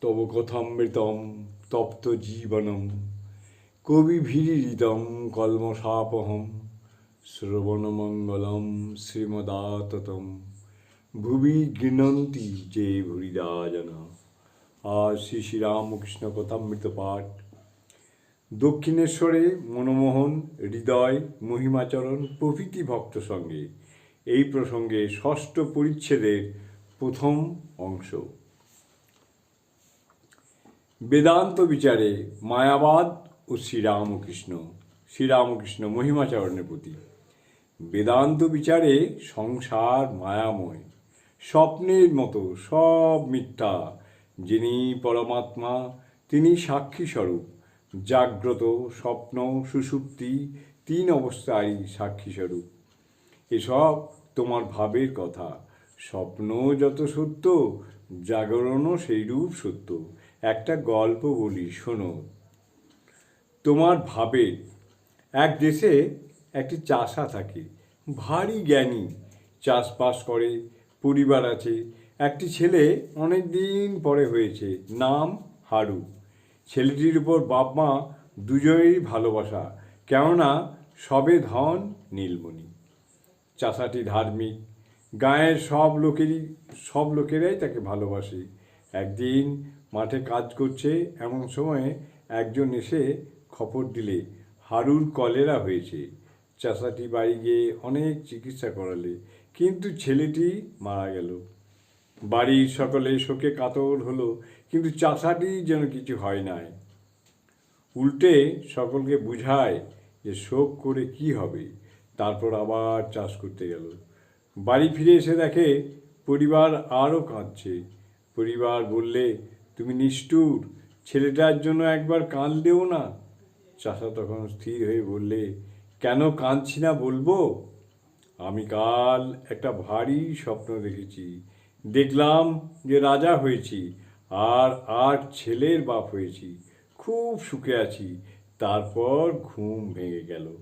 তব কথামৃতম তপ্ত জীবনম। কবিভিরিদম কলমশাপহম। শ্রবণমঙ্গলম শ্রীমদাততম। ভুবি গৃণন্তি যে ভুরিদা জনা আজ শ্রী শ্রীরামকৃষ্ণ কথামৃত পাঠ দক্ষিণেশ্বরে মনমোহন, হৃদয়, মহিমাচরণ, প্রভৃতি ভক্ত সঙ্গে। এই প্রসঙ্গে ষষ্ঠ পরিচ্ছেদের প্রথম অংশ। বেদান্ত বিচারে মায়াবাদ ও শ্রীরামকৃষ্ণ। শ্রীরামকৃষ্ণ মহিমাচরণের প্রতি। বেদান্ত বিচারে সংসার মায়াময়। স্বপ্নের মতো সব মিথ্যা যিনি পরমাত্মা, তিনি সাক্ষী স্বরূপ। জাগ্রত স্বপ্ন সুষুপ্তি তিন অবস্থায় সাক্ষী স্বরূপ। এসব তোমার ভাবের কথা। স্বপ্ন যত সত্য, জাগরণও সেইরূপ সত্য। একটা গল্প বলি, শোনো। তোমার ভাবে এক দেশে একটি চাষা থাকে, ভারী জ্ঞানী, চাষবাস করে, পরিবার আছে। একটি ছেলে অনেক দিন পরে হয়েছে, নাম হারু। ছেলেটির উপর বাপ মা দুজনেরই ভালোবাসা, কেননা সবে ধন নীলমণি। চাষাটি ধার্মিক, গায়ের সব লোকেরই, সব লোকেরাই তাকে ভালোবাসে। একদিন মাঠে কাজ করছে। এমন সময়ে একজন এসে খবর দিলে, হারুর কলেরা হয়েছে। চাষাটি বাড়ি গিয়ে অনেক চিকিৎসা করালে, কিন্তু ছেলেটি মারা গেল। বাড়ির সকলে শোকে কাতর হলো, কিন্তু চাষাটি যেন কিছু হয় নাই। উল্টে সকলকে বুঝায় যে শোক করে কি হবে। তারপর আবার চাষ করতে গেল। বাড়ি ফিরে এসে দেখে পরিবার আরও কাঁদছে। পরিবার বললে তুমি নিষ্ঠুর। ছেলেটার জন্য একবার কাঁদলেও না। চাষা তখন স্থির হয়ে বললে, কেন কাঁদছি না বলব? আমি কাল একটা ভারী স্বপ্ন দেখেছি। দেখলাম যে রাজা হয়েছি আর আট ছেলের বাপ হয়েছি। খুব সুখে আছি। তারপর ঘুম ভেঙে গেল।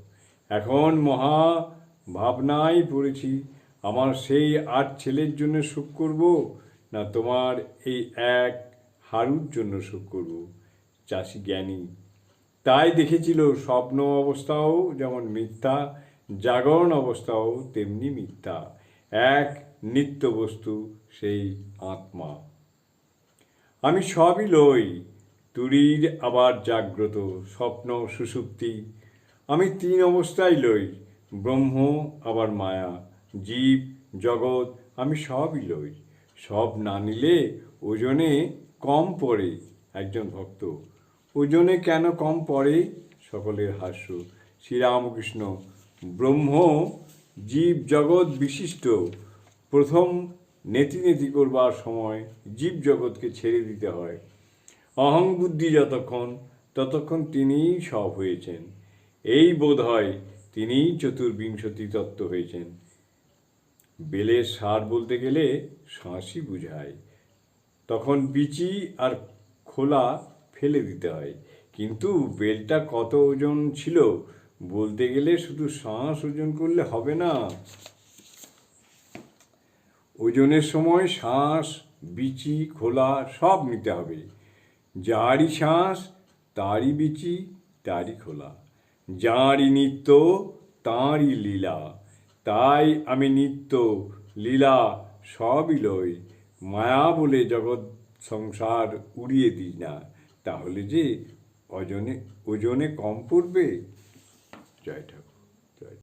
এখন মহা ভাবনায় পড়েছি, আমার সেই আট ছেলের জন্য সুখ করব না তোমার এই এক হারুর জন্য সুখ করব, চাষি জ্ঞানী। তাই দেখেছিল স্বপ্ন অবস্থাও যেমন মিথ্যা, জাগরণ অবস্থাও তেমনি মিথ্যা। এক নিত্য বস্তু, সেই আত্মা। আমি সবই লই, তুরির আবার জাগ্রত স্বপ্ন সুষুপ্তি আমি তিন অবস্থায় লই, ব্রহ্ম আবার মায়া, জীব, জগৎ, আমি সবই লই। সব না নিলে ওজনে কম পড়ে, একজন ভক্ত। ওজনে কেন কম পড়ে? সকলের হাস্য। শ্রীরামকৃষ্ণ, ব্রহ্ম জীব জগৎ বিশিষ্ট। প্রথম নেতি নেতি করবার সময় জীব জগৎকে ছেড়ে দিতে হয়। অহং বুদ্ধি যতক্ষণ, ততক্ষণ তিনিই সব হয়েছেন। এই বোধ হয় তিনিই চতুর্বিংশতি তত্ত্ব হয়েছেন। বেলের সার বলতে গেলে শাঁসই বুঝায়। তখন বিচি আর খোলা ফেলে দিতে হয়। কিন্তু বেলটা কত ওজন ছিল বলতে গেলে শুধু শ্বাস ওজন করলে হবে না। ওজনের সময় শ্বাস, বিচি, খোলা সব নিতে হবে। যারই শ্বাস, তারই বিচি, তারই খোলা। যাঁরই নিত্য, তাঁরই লীলা। তাই আমি নিত্য, লীলা সবই লই। মায়া বলে জগৎ সংসার উড়িয়ে দিই না, তাহলে যে অজনে ওজনে কম পড়বে? জয় ঠাকুর